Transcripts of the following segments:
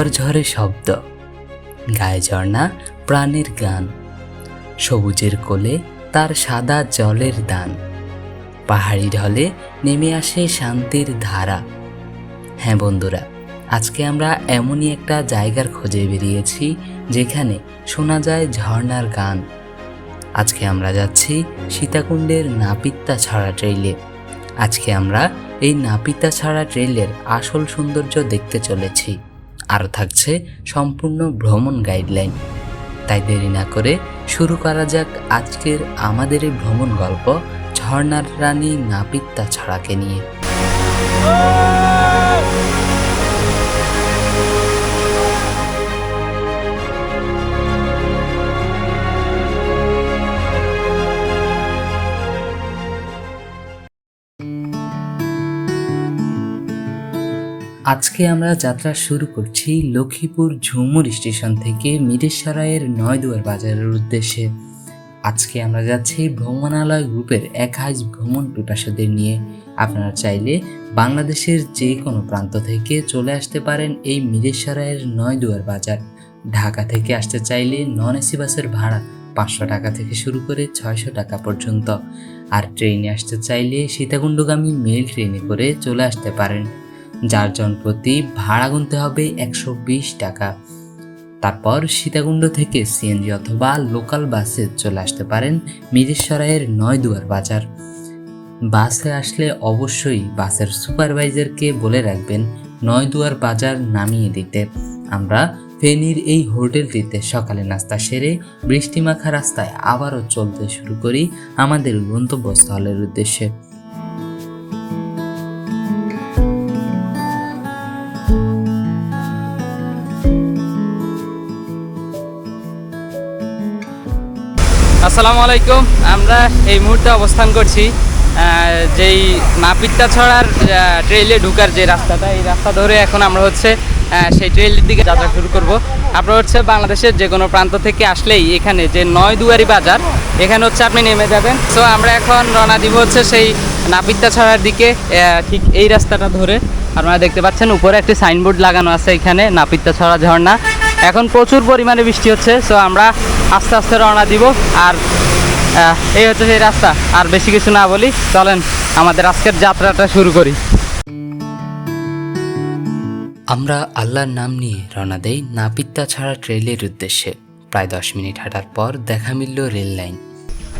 ঝরঝরে শব্দ। গায়ে ঝর্ণা প্রাণের গান। সবুজের কোলে তার সাদা জলের দান। পাহাড়ি ঢলে নেমে আসে শান্তির ধারা। হ্যাঁ বন্ধুরা, আজকে আমরা এমনই একটা জায়গার খোঁজে বেরিয়েছি যেখানে শোনা যায় ঝর্ণার গান। আজকে আমরা যাচ্ছি সীতাকুণ্ডের নাপিত্তা ছাড়া ট্রেইলে। আজকে আমরা এই নাপিতা ছাড়া ট্রেইলের আসল সৌন্দর্য দেখতে চলেছি। আর থাকছে সম্পূর্ণ ভ্রমণ গাইডলাইন। তাই দেরি না করে শুরু করা যাক আজকের আমাদের এই ভ্রমণ গল্প ঝর্ণার রানী নাপিত্তা ছড়াকে নিয়ে। আজকে আমরা যাত্রা শুরু করছি লক্ষ্মীপুর ঝুমুর স্টেশন থেকে মিরেশ্বরায়ের নয়দুয়ার বাজারের উদ্দেশ্যে। আজকে আমরা যাচ্ছি ভ্রমণালয় গ্রুপের একাইশ ভ্রমণ পিপাসাদের নিয়ে। আপনারা চাইলে বাংলাদেশের যে কোনো প্রান্ত থেকে চলে আসতে পারেন এই মিরেশ্বরায়ের নয়দুয়ার বাজার। ঢাকা থেকে আসতে চাইলে নন এসি বাসের ভাড়া পাঁচশো টাকা থেকে শুরু করে ছয়শো টাকা পর্যন্ত। আর ট্রেনে আসতে চাইলে সীতাকুণ্ডগামী মেল ট্রেনে করে চলে আসতে পারেন। যার জন প্রতি ভাড়া গুনতে হবে একশো বিশ টাকা। তারপর সীতাকুণ্ড থেকে সিএনজি অথবা লোকাল বাসে চলে আসতে পারেন মিরেশ্বরায়ের নয়দুয়ার বাজার। বাসে আসলে অবশ্যই বাসের সুপারভাইজারকে বলে রাখবেন, নয়দুয়ার বাজার নামিয়ে দিতে। আমরা ফেনীর এই হোটেলটিতে সকালে নাস্তা সেরে বৃষ্টিমাখা রাস্তায় আবারও চলতে শুরু করি আমাদের গন্তব্যস্থলের উদ্দেশ্যে। আসসালামু আলাইকুম। আমরা এই মুহূর্তে অবস্থান করছি যেই নাপিত্তা ছড়ার ট্রেইলে ঢুকার যে রাস্তাটা, এই রাস্তা ধরে এখন আমরা হচ্ছে সেই ট্রেইলের দিকে যাত্রা শুরু করব। আপনারা হচ্ছে বাংলাদেশের যে কোনো প্রান্ত থেকে আসলেই এখানে যে নয় দুয়ারি বাজার, এখানে হচ্ছে আপনি নেমে যাবেন। সো আমরা এখন রওনা দিব হচ্ছে সেই নাপিত্তা ছড়ার দিকে ঠিক এই রাস্তাটা ধরে। আপনারা দেখতে পাচ্ছেন, উপরে একটি সাইনবোর্ড লাগানো আছে এখানে নাপিত্তা ছড়া ঝর্ণা। এখন প্রচুর পরিমাণে বৃষ্টি হচ্ছে। সো আমরা আস্তে আস্তে রওনা দিব। আর এই হচ্ছে সেই রাস্তা। আর বেশি কিছু না বলি চলেন আমাদের আজকের যাত্রাটা শুরু করি। আমরা আল্লাহর নাম নিয়ে রওনা দেই নাপিত্তা ছাড়া ট্রেলের উদ্দেশ্যে। প্রায় দশ মিনিট হাঁটার পর দেখা মিলল রেল লাইন।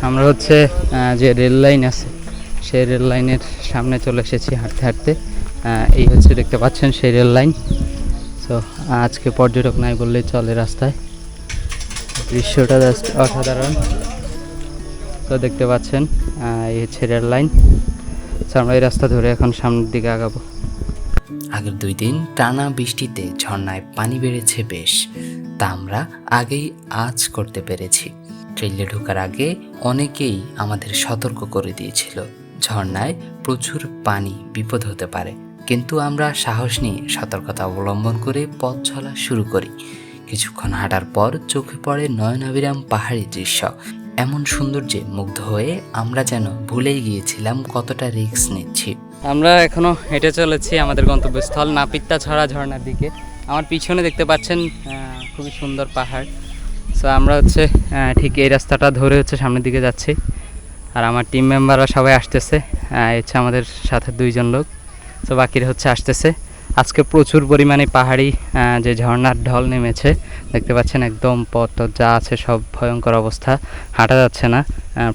আমরা হচ্ছে যে রেল লাইন আছে সেই রেল লাইনের সামনে চলে এসেছি হাঁটতে হাঁটতে। এই হচ্ছে দেখতে পাচ্ছেন সেই রেল লাইন। তো আজকে পর্যটক নাই বললেই চলে রাস্তায়। দৃশ্যটা জাস্ট অসাধারণ। তো দেখতে পাচ্ছেন এই হচ্ছে রেল লাইন। আমরা এই রাস্তা ধরে এখন সামনের দিকে আগাবো। আগের দুই দিন টানা বৃষ্টিতে ঝর্ণায় পানি বেড়েছে বেশ। তা আমরা আগেই আজ করতে পেরেছি। ট্রেলে ঢোকার আগে অনেকেই আমাদের সতর্ক করে দিয়েছিল, ঝর্ণায় প্রচুর পানি বিপদ হতে পারে। কিন্তু আমরা সাহস নিয়ে সতর্কতা অবলম্বন করে পথ চলা শুরু করি। কিছুক্ষণ হাঁটার পর চোখে পড়ে নয়নাবিরাম পাহাড়ি দৃশ্য। এমন সৌন্দর্যে মুগ্ধ হয়ে আমরা যেন ভুলেই গিয়েছিলাম কতটা রিস্ক নিচ্ছি। আমরা এখনও হেঁটে চলেছি আমাদের গন্তব্যস্থল নাপিত্তা ছড়া ঝর্ণার দিকে। আমার পিছনে দেখতে পাচ্ছেন খুবই সুন্দর পাহাড়। সো আমরা হচ্ছে ঠিক এই রাস্তাটা ধরে হচ্ছে সামনের দিকে যাচ্ছি। আর আমার টিম মেম্বাররা সবাই আসতেছে। হচ্ছে আমাদের সাথে দুইজন লোক। তো বাকিরা হচ্ছে আসতেছে। আজকে প্রচুর পরিমাণে পাহাড়ি যে ঝর্ণার ঢল নেমেছে, দেখতে পাচ্ছেন একদম পথ, যা আছে সব ভয়ঙ্কর অবস্থা, হাঁটা যাচ্ছে না।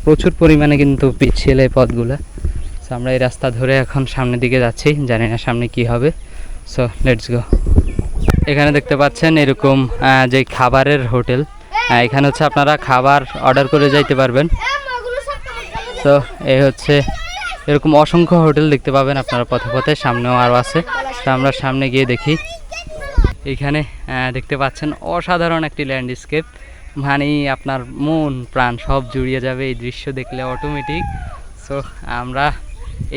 প্রচুর পরিমাণে কিন্তু পিছিয়ে এই পথগুলো। সো আমরা এই রাস্তা ধরে এখন সামনের দিকে যাচ্ছি, জানি না সামনে কি হবে। সো লেটস গো এখানে দেখতে পাচ্ছেন এরকম যে খাবারের হোটেল। এখানে হচ্ছে আপনারা খাবার অর্ডার করে যাইতে পারবেন। তো এই হচ্ছে এরকম অসংখ্য হোটেল দেখতে পাবেন আপনারা পথে পথে, সামনেও আরও আছে। তো আমরা সামনে গিয়ে দেখি। এইখানে আহ, দেখতে পাচ্ছেন অসাধারণ একটি ল্যান্ডস্কেপ মানে আপনার মন প্রাণ সব জুড়িয়ে যাবে এই দৃশ্য দেখলে অটোমেটিক সো আমরা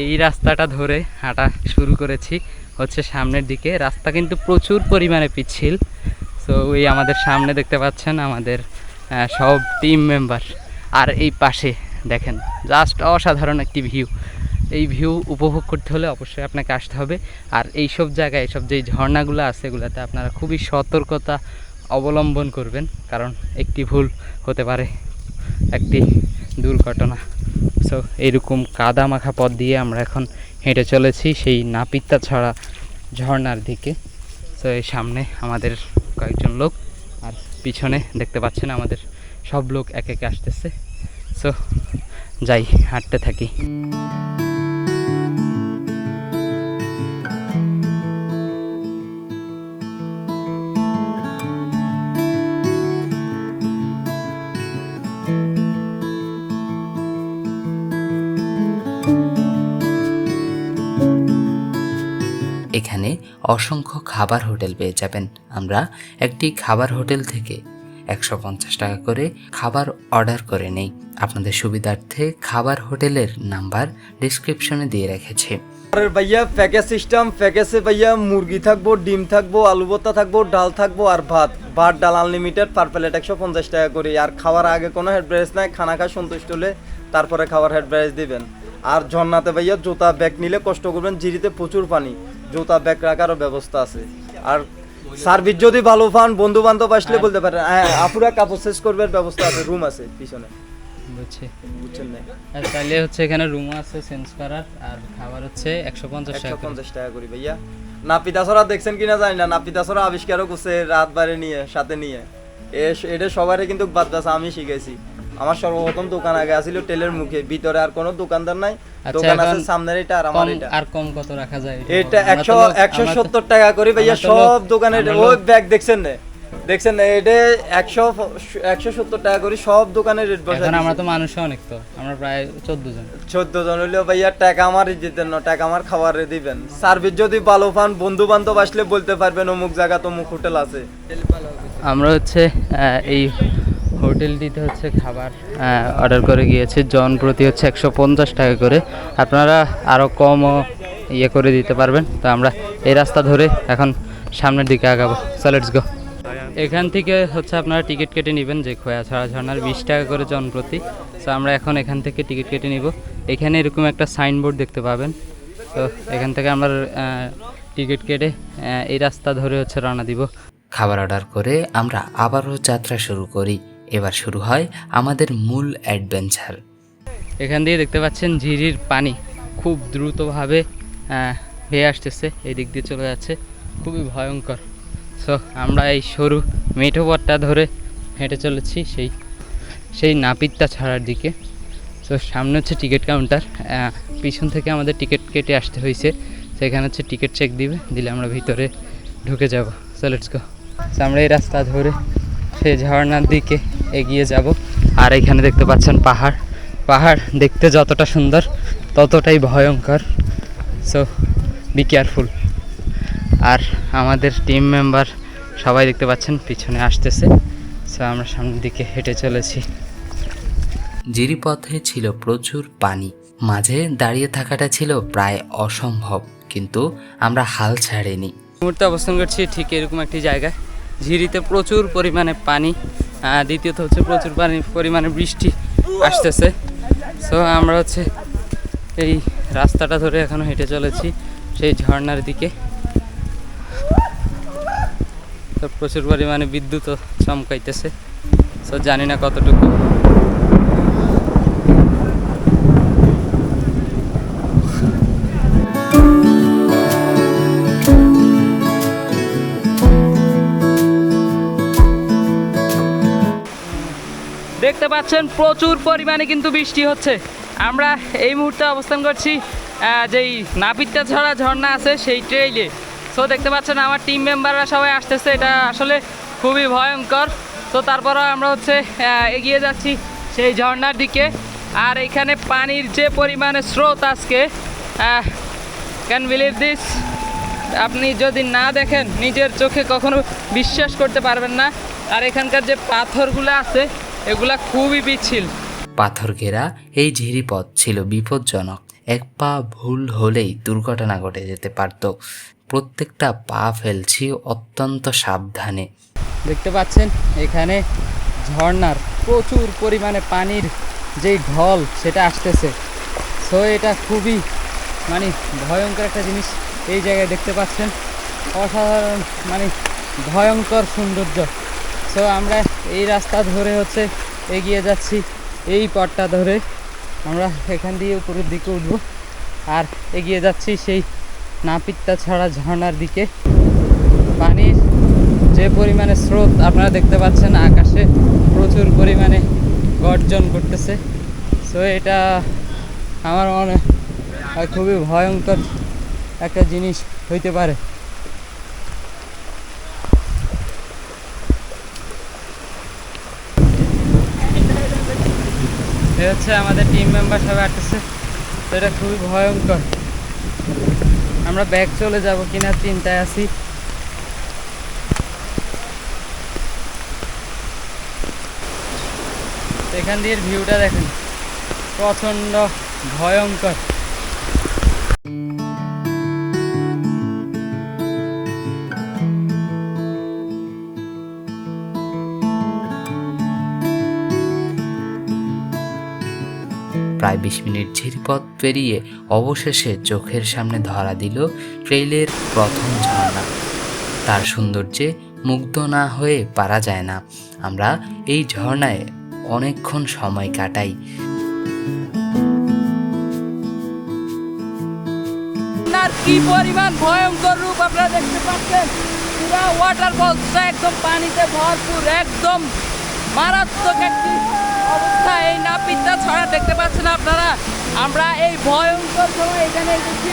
এই রাস্তাটা ধরে হাঁটা শুরু করেছি। হচ্ছে সামনের দিকে। রাস্তা কিন্তু প্রচুর পরিমাণে পিচ্ছিল। সো ওই আমাদের সামনে দেখতে পাচ্ছেন আমাদের সব টিম মেম্বার আর এই পাশে দেখেন জাস্ট অসাধারণ একটি ভিউ এই ভিউ উপভোগ করতে হলে অবশ্যই আপনাকে আসতে হবে। আর এইসব জায়গায় এইসব যেই ঝর্ণাগুলো আছে এগুলোতে আপনারা খুবই সতর্কতা অবলম্বন করবেন, কারণ একটি ভুল হতে পারে, একটি দুর্ঘটনা। সো এইরকম কাদা মাখা পথ দিয়ে আমরা এখন হেঁটে চলেছি সেই নাপিত্তা ছড়া ঝর্ণার দিকে। সো এই সামনে আমাদের কয়েকজন লোক, আর পিছনে দেখতে পাচ্ছেন আমাদের সব লোক এক একে আসতেছে। সো যাই, হাঁটতে থাকি। অসংখ্য খাবার হোটেল পেয়ে যাবেন। আমরা একটি খাবার হোটেল থেকে একশো পঞ্চাশ টাকা করে খাবার অর্ডার করে নেই। আপনাদের সুবিধার্থে খাবার হোটেলের নাম্বার ডিসক্রিপশনে দিয়ে রেখেছি। ভাইয়া, প্যাকেজ সিস্টেম, প্যাকেজে ভাইয়া মুরগি থাকব, ডিম থাকব, আলু ভর্তা থাকব, ডাল থাকব আর ভাত। ভাত, ডাল আনলিমিটেড পার প্লেট একশো পঞ্চাশ টাকা করে। আর খাওয়ার আগে কোনো হেড ব্রাইস নাই, খানা খায় সন্তুষ্ট হলে তারপরে খাবার হেড ব্রাইস দিবেন। আর ঝর্ণাতে ভাইয়া জুতা ব্যাগ নিলে কষ্ট করবেন, জিরিতে প্রচুর পানি। জুতা ব্যাগ রাখারও ব্যবস্থা আছে। আর সার্ভিস যদি ভালো পান বন্ধু বান্ধব আসলে বলতে পারেন হ্যাঁ আপুরা কাপড় শেষ করবার ব্যবস্থা আছে রুম আছে পিছনে। বুঝছি। বুঝছেন না? আর হচ্ছে এখানে রুমও আছে চেঞ্জ করার আর খাবার হচ্ছে একশো পঞ্চাশ টাকা পঞ্চাশ টাকা করি ভাইয়া। নাপিতাছড়া দেখছেন কিনা জানি না আবিষ্কারও করছে রাত বারে নিয়ে সাথে নিয়ে। এ- এটা সবারই কিন্তু বাদ আমি শিখেছি। আমার সর্বপ্রথম দোকান আগে আছিল টেলের মুখে ভিতরে আর কোনো দোকানদার নাই। আচ্ছা, দোকান আছে সামনের এটা আর আমার এটা। আর কম কত রাখা যায় এটা? আমরা তো একশো লোক- একশো আমরা তো- সত্তর টাকা করি ভাইয়া তো সব আমরা ওই ব্যাগ দেখছেন না? দেখছেন না? এটা একশো একশো সত্তর টাকা করি সব দোকানের রেট বসে এখন আমরা তো মানুষ অনেক তো। আমরা প্রায় চোদ্দ জন। চোদ্দ জন হইলেও ভাইয়া টাকা আমার দিতেন না টাকা আমার খাবারে দিবেন। সার্ভিস যদি ভালো পান বন্ধু বান্ধব আসলে বলতে পারবেন অমুক জায়গা তমুক হোটেল আছে। আমরা হচ্ছে এই হোটেলটিতে হচ্ছে খাবার। অর্ডার করে গিয়েছি। জন প্রতি হচ্ছে একশো পঞ্চাশ টাকা করে। আপনারা আরও কমও ইয়ে করে দিতে পারবেন। তো আমরা এই রাস্তা ধরে এখন সামনের দিকে আগাবো। লেটস গো এখান থেকে হচ্ছে আপনারা টিকিট কেটে নেবেন যে খোয়া ছাড়া ঝর্নার বিশ টাকা করে জন প্রতি। তো আমরা এখন এখান থেকে টিকিট কেটে নিব। এখানে এরকম একটা সাইনবোর্ড দেখতে পাবেন। তো এখান থেকে আমরা টিকিট কেটে এই রাস্তা ধরে হচ্ছে রওনা দিব। খাবার অর্ডার করে আমরা আবারও যাত্রা শুরু করি। এবার শুরু হয় আমাদের মূল অ্যাডভেঞ্চার। এখান দিয়ে দেখতে পাচ্ছেন ঝিরির পানি খুব দ্রুতভাবে আহ, ভেয়ে আসতেছে এই দিক দিয়ে চলে যাচ্ছে। খুবই ভয়ঙ্কর। সো আমরা এই সরু মেঠো পথটা ধরে হেঁটে চলেছি সেই সেই নাপিতটা ছাড়ার দিকে। তো সামনে হচ্ছে টিকিট কাউন্টার পিছন থেকে আমাদের টিকিট কেটে আসতে হয়েছে। সেখানে হচ্ছে টিকিট চেক দিবে দিলে আমরা ভিতরে ঢুকে যাব। সো লেটস গো আমরা এই রাস্তা ধরে সেই ঝর্ণার দিকে এগিয়ে যাব। আর এখানে দেখতে পাচ্ছেন পাহাড়। পাহাড় দেখতে যতটা সুন্দর ততটাই ভয়ঙ্কর। সো বি কেয়ারফুল আর আমাদের টিম মেম্বার সবাই দেখতে পাচ্ছেন পিছনে আসতেছে। সো আমরা সামনের দিকে হেঁটে চলেছি। জিরিপথে ছিল প্রচুর পানি। মাঝে দাঁড়িয়ে থাকাটা ছিল প্রায় অসম্ভব কিন্তু আমরা হাল ছাড়িনি। মুহূর্তে অবস্থান করছি ঠিক এরকম একটি জায়গায়। ঝিরিতে প্রচুর পরিমাণে পানি দ্বিতীয়ত হচ্ছে প্রচুর পানি, পরিমাণে বৃষ্টি আসতেছে। সো আমরা হচ্ছে এই রাস্তাটা ধরে এখনও হেঁটে চলেছি, সেই ঝর্নার দিকে। তো প্রচুর পরিমাণে বিদ্যুৎও চমকাইতেছে। সো জানি না কতটুকু। পাচ্ছেন, প্রচুর পরিমাণে কিন্তু বৃষ্টি হচ্ছে। আমরা এই মুহূর্তে অবস্থান করছি যেই নাপিতা ছড়া ঝর্ণা আছে সেই ট্রেইলে। সো দেখতে পাচ্ছেন আমার টিম মেম্বাররা সবাই আসতেছে, এটা আসলে খুবই ভয়ঙ্কর। তো তারপরও আমরা হচ্ছে এগিয়ে যাচ্ছি সেই ঝর্ণার দিকে। আর এখানে পানির যে পরিমাণে স্রোত আজকে ক্যান বিলিভ দিস আপনি যদি না দেখেন, নিজের চোখে কখনো বিশ্বাস করতে পারবেন না। আর এখানকার যে পাথরগুলো আছে এগুলা খুবই পিচ্ছিল। পাথর ঘেরা এই ঝিরিপথ ছিল বিপজ্জনক। এক পা ভুল হলেই দুর্ঘটনা ঘটে যেতে পারত। প্রত্যেকটা পা ফেলছি অত্যন্ত সাবধানে। দেখতে পাচ্ছেন এখানে ঝর্ণার প্রচুর পরিমাণে পানির যেই ঢল সেটা আসতেছে। সো এটা খুবই মানে ভয়ঙ্কর একটা জিনিস। এই জায়গায় দেখতে পাচ্ছেন অসাধারণ মানে ভয়ঙ্কর সৌন্দর্য। সো আমরা এই রাস্তা ধরে হচ্ছে এগিয়ে যাচ্ছি, এই পথটা ধরে। আমরা এখান দিয়ে উপরের দিকে উঠবো। আর এগিয়ে যাচ্ছি সেই নাপিত্তা ছড়া ঝর্ণার দিকে। পানির যে পরিমাণে স্রোত, আপনারা দেখতে পাচ্ছেন আকাশে প্রচুর পরিমাণে গর্জন করতেছে। সো এটা আমার মনে হয় খুবই ভয়ঙ্কর একটা জিনিস হইতে পারে। এ হচ্ছে আমাদের টিম মেম্বার সবাই আটকেছে তো এটা খুবই ভয়ঙ্কর। আমরা ব্যাগ চলে যাব কিনা চিন্তায় আছি। এখান দিয়ে ভিউটা দেখেন। প্রচণ্ড ভয়ঙ্কর। প্রায় বিশ মিনিট ঝিরিপথ পেরিয়ে অবশেষে চোখের সামনে ধরা দিল ট্রেইলের প্রথম ঝর্ণা। তার সৌন্দর্যে মুগ্ধ না হয়ে পারা যায় না। আমরা এই ঝর্ণায় অনেকক্ষণ সময় কাটাই। কি পরিমাণ ভয়ঙ্কর রূপ আপনারা দেখতে পাচ্ছেন? পুরা ওয়াটারফলসটা একদম পানিতে ভরপুর, একদম মারাত্মক একটি অবস্থা এই নাপিতটা ছড়া দেখতে পাচ্ছেন আপনারা। আমরা এই ভয়ঙ্কর সময় এখানে এসেছি।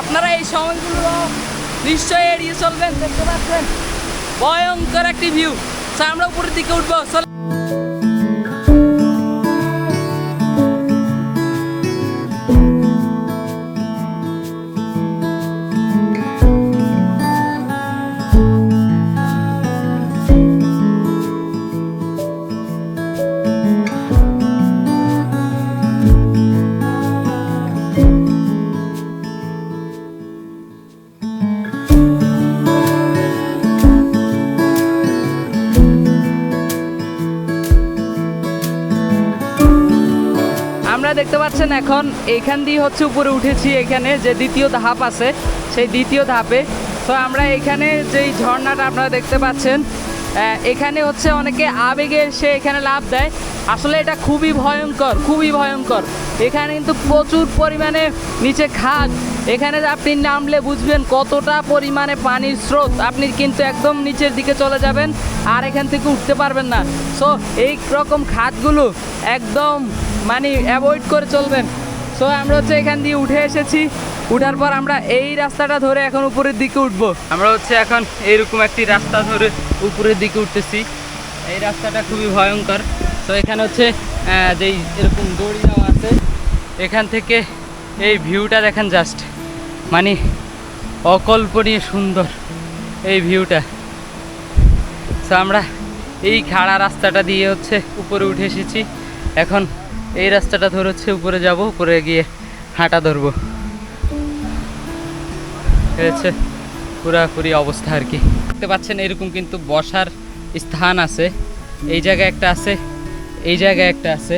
আপনারা এই সময়গুলো নিশ্চয়ই এড়িয়ে চলবেন, দেখতে পাচ্ছেন? ভয়ঙ্কর একটি ভিউ আমরা উপরের দিকে উঠবো। দেখতে পাচ্ছেন এখন এখান দিয়ে হচ্ছে উপরে উঠেছি এখানে যে দ্বিতীয় ধাপ আছে, সেই দ্বিতীয় ধাপে। তো আমরা এখানে যেই ঝর্ণাটা আপনারা দেখতে পাচ্ছেন এখানে হচ্ছে অনেকে আবেগে সে এখানে লাভ দেয়। আসলে এটা খুবই ভয়ঙ্কর খুবই ভয়ঙ্কর। এখানে কিন্তু প্রচুর পরিমাণে নিচে খাদ। এখানে আপনি নামলে বুঝবেন কতটা পরিমাণে পানির স্রোত। আপনি কিন্তু একদম নিচের দিকে চলে যাবেন আর এখান থেকে উঠতে পারবেন না। সো এই রকম খাদগুলো একদম মানে অ্যাভয়েড করে চলবেন। সো আমরা হচ্ছে এখান দিয়ে উঠে এসেছি। উঠার পর আমরা এই রাস্তাটা ধরে এখন উপরের দিকে উঠব। আমরা হচ্ছে এখন এইরকম একটি রাস্তা ধরে উপরের দিকে উঠতেছি। এই রাস্তাটা খুবই ভয়ঙ্কর। তো এখানে হচ্ছে যেই এরকম দড়ি দেওয়া আছে, এখান থেকে এই ভিউটা দেখেন জাস্ট মানে অকল্পনীয় সুন্দর এই ভিউটা তো আমরা এই খাড়া রাস্তাটা দিয়ে হচ্ছে উপরে উঠে এসেছি। এখন এই রাস্তাটা ধরে হচ্ছে উপরে যাব, উপরে গিয়ে হাঁটা ধরবো। হচ্ছে পুরাপুরি অবস্থা আর কি। দেখতে পাচ্ছেন এরকম কিন্তু বসার স্থান আছে। এই জায়গায় একটা আছে, এই জায়গায় একটা আছে।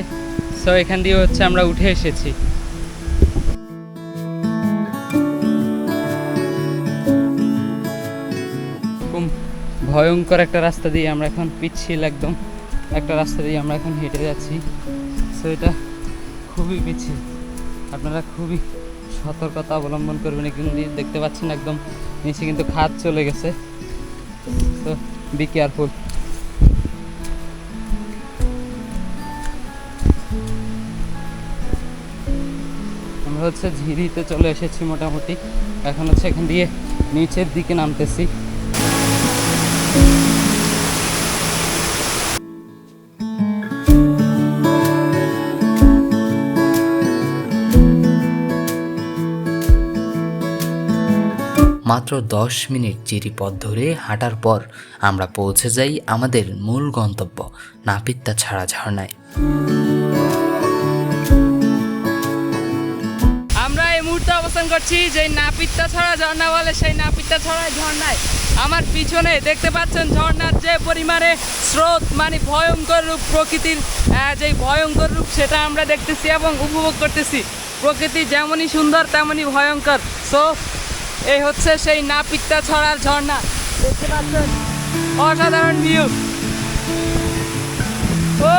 সো এখান দিয়ে হচ্ছে আমরা উঠে এসেছি। ভয়ঙ্কর একটা রাস্তা দিয়ে আমরা এখন পিচ্ছিল একদম। একটা রাস্তা দিয়ে আমরা এখন হেঁটে যাচ্ছি। সো এটা খুবই পিচ্ছিল আপনারা খুবই সতর্কতা অবলম্বন করবেন কিন্তু দেখতে পাচ্ছেন একদম নিচে কিন্তু খাদ চলে গেছে। তো বি কেয়ারফুল আমরা হচ্ছে ঝিরিতে চলে এসেছি মোটামুটি। এখন হচ্ছে এখান দিয়ে নিচের দিকে নামতেছি। মাত্র দশ মিনিট জিরিপথ ধরে হাঁটার পর আমরা পৌঁছে যাই আমাদের মূল গন্তব্য নাপিত্তা ছাড়া ঝর্ণায়। আমরা এই মুহূর্তে অবস্থান করছি যে নাপিত্তা ছাড়া ঝর্ণা বলে সেই নাপিত্তা ছাড়া ঝর্ণায়। আমার পিছনে দেখতে পাচ্ছেন ঝর্ণার যে পরিমাণে স্রোত মানে ভয়ঙ্কর রূপ প্রকৃতির যে ভয়ঙ্কর রূপ সেটা আমরা দেখতেছি এবং উপভোগ করতেছি। প্রকৃতি যেমনই সুন্দর, তেমনই ভয়ঙ্কর। সো এই হচ্ছে সেই নাপিত্তা ছড়ার ঝর্ণা। দেখতে পাচ্ছেন? অসাধারণ ভিউ ও!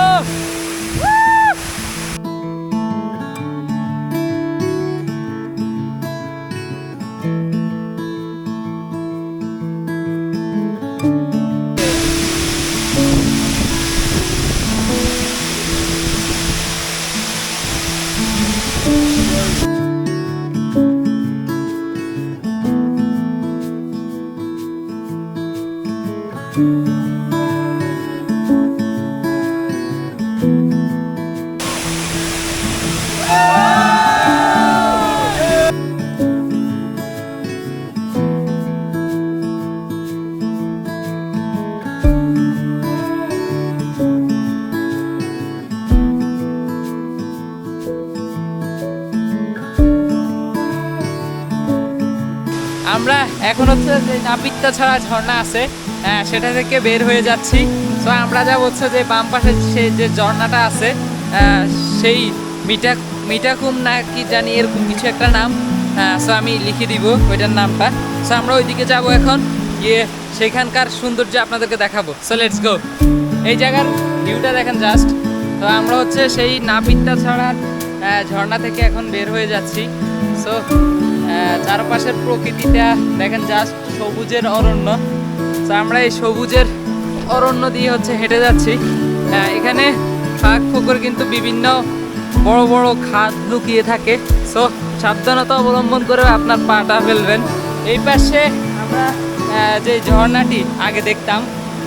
এখন হচ্ছে যে নাপিত্তা ছাড়া ঝর্ণা আছে হ্যাঁ, সেটা থেকে বের হয়ে যাচ্ছি। তো আমরা যা হচ্ছে যে বাম পাশে সেই যে ঝর্ণাটা আছে সেই মিটা মিটাকুম না কি জানি এরকম কিছু একটা নাম সো আমি লিখে দিব ওইটার নামটা। সো আমরা ওইদিকে যাব এখন গিয়ে সেখানকার সৌন্দর্য আপনাদেরকে দেখাবো। সো লেটস গো এই জায়গার ভিউটা দেখেন জাস্ট তো আমরা হচ্ছে সেই নাপিত্তা ছাড়ার ঝর্ণা থেকে এখন বের হয়ে যাচ্ছি। সো চারপাশের প্রকৃতিটা দেখেন জাস্ট সবুজের অরণ্য। তো আমরা এই সবুজের অরণ্য দিয়ে হচ্ছে হেঁটে যাচ্ছি। আহ, এখানে ফাঁক ফোকর কিন্তু বিভিন্ন বড় বড় খাদ লুকিয়ে থাকে। সো সাবধানতা অবলম্বন করে আপনার পাটা ফেলবেন। এই পাশে আমরা আহ, যে ঝর্ণাটি আগে দেখতাম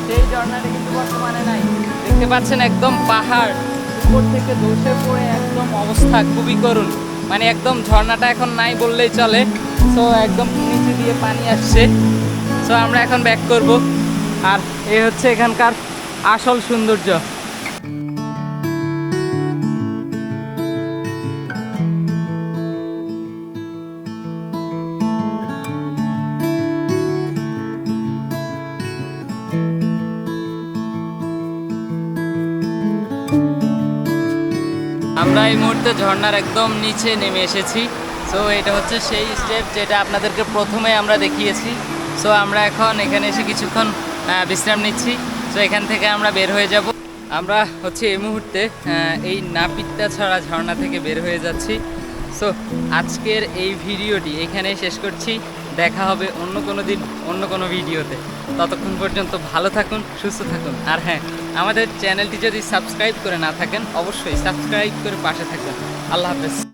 সেই ঝর্ণাটি কিন্তু বর্তমানে নাই। দেখতে পাচ্ছেন একদম পাহাড় উপর থেকে ধসে পড়ে একদম অবস্থা খুবই করুণ। মানে একদম ঝর্ণাটা এখন নাই বললেই চলে। সো একদম নিচে দিয়ে পানি আসছে। সো আমরা এখন ব্যাক করব। আর এই হচ্ছে এখানকার আসল সৌন্দর্য। আমরা এই মুহূর্তে ঝর্ণার একদম নিচে নেমে এসেছি। সো এটা হচ্ছে সেই স্টেপ যেটা আপনাদেরকে প্রথমে আমরা দেখিয়েছি। সো আমরা এখন এখানে এসে কিছুক্ষণ বিশ্রাম নিচ্ছি। সো এখান থেকে আমরা বের হয়ে যাব। আমরা হচ্ছে এই মুহূর্তে এই নাপিত্তা ছাড়া ঝর্ণা থেকে বের হয়ে যাচ্ছি। সো আজকের এই ভিডিওটি এখানে শেষ করছি। দেখা হবে অন্য কোনো দিন, অন্য কোনো ভিডিওতে। ততক্ষণ পর্যন্ত ভালো থাকুন, সুস্থ থাকুন। আর হ্যাঁ আমাদের চ্যানেলটি যদি সাবস্ক্রাইব করে না থাকেন অবশ্যই সাবস্ক্রাইব করে পাশে থাকবেন। আল্লাহ হাফেজ।